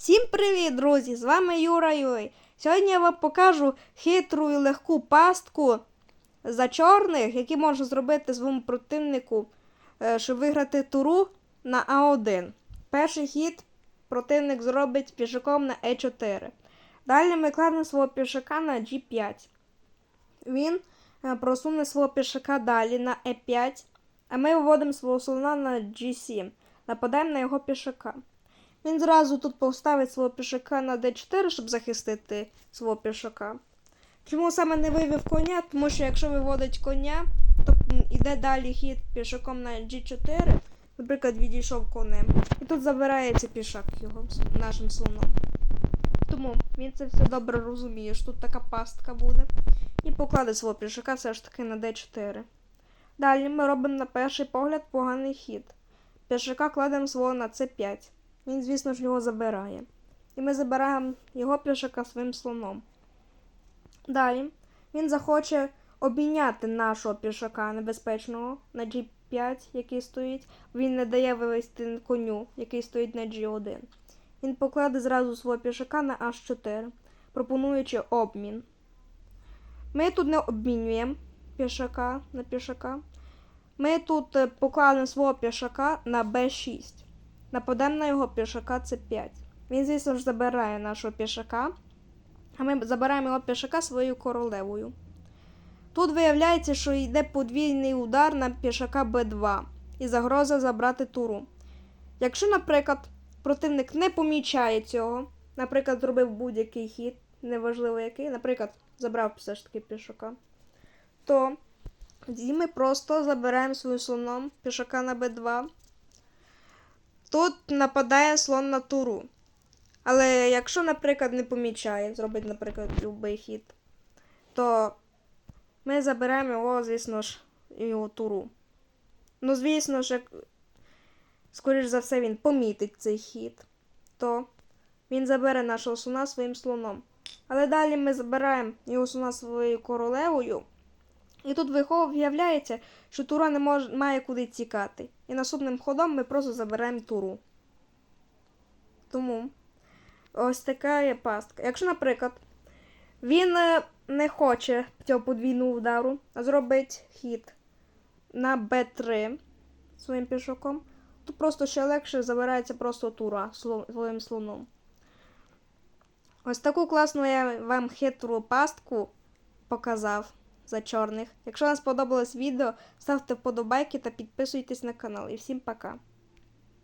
Всім привіт, друзі! З вами Юра Юй. Сьогодні я вам покажу хитру і легку пастку за чорних, які можна зробити своєму противнику, е, щоб виграти туру на А1. Перший хід противник зробить пішаком на Е4. Далі ми кладемо свого пішака на G5. Він е, просуне свого пішака далі на Е5, а ми виводимо свого слона на G7. Нападаємо на його пішака. Він зразу тут поставить свого пішака на d4, щоб захистити свого пішака. Чому саме не вивів коня? Тому що якщо виводить коня, то м, іде далі хід пішаком на g4, наприклад, відійшов конем. І тут забирається пішак його нашим слоном. Тому він це все добре розуміє, що тут така пастка буде. І покладе свого пішака все ж таки на d4. Далі ми робимо на перший погляд поганий хід. Пішака кладемо свого на c5. Він, звісно ж, його забирає. І ми забираємо його пішака своїм слоном. Далі він захоче обміняти нашого пішака небезпечного на G5, який стоїть. Він не дає вивести коню, який стоїть на G1. Він покладе зразу свого пішака на H4, пропонуючи обмін. Ми тут не обмінюємо пішака на пішака. Ми тут е, покладемо свого пішака на B6. Нападемо на його пішака С5. Він, звісно ж, забирає нашого пішака, а ми забираємо його пішака своєю королевою. Тут виявляється, що йде подвійний удар на пішака Б2 і загроза забрати туру. Якщо, наприклад, противник не помічає цього, наприклад, зробив будь-який хід, неважливо який, наприклад, забрав все ж таки пішака, то ми просто забираємо своїм слоном пішака на Б2. Тут нападає слон на туру. Але якщо, наприклад, не помічає, зробить, наприклад, будь-який хід, то ми заберемо його, звісно ж, його туру. Ну, звісно ж, як, скоріш за все, він помітить цей хід, то він забере нашого слона своїм слоном. Але далі ми забираємо його слона своєю королевою. І тут виявляється, що тура не може, має куди тікати. І наступним ходом ми просто забираємо туру. Тому ось така є пастка. Якщо, наприклад, він е, не хоче цього подвійного удару, а зробить хід на Б3 своїм пішаком, то просто ще легше забирається просто тура своїм слоном. Ось таку класну я вам хитру пастку показав за чорних. Якщо вам сподобалось відео, ставте вподобайки та підписуйтесь на канал. І всім пока!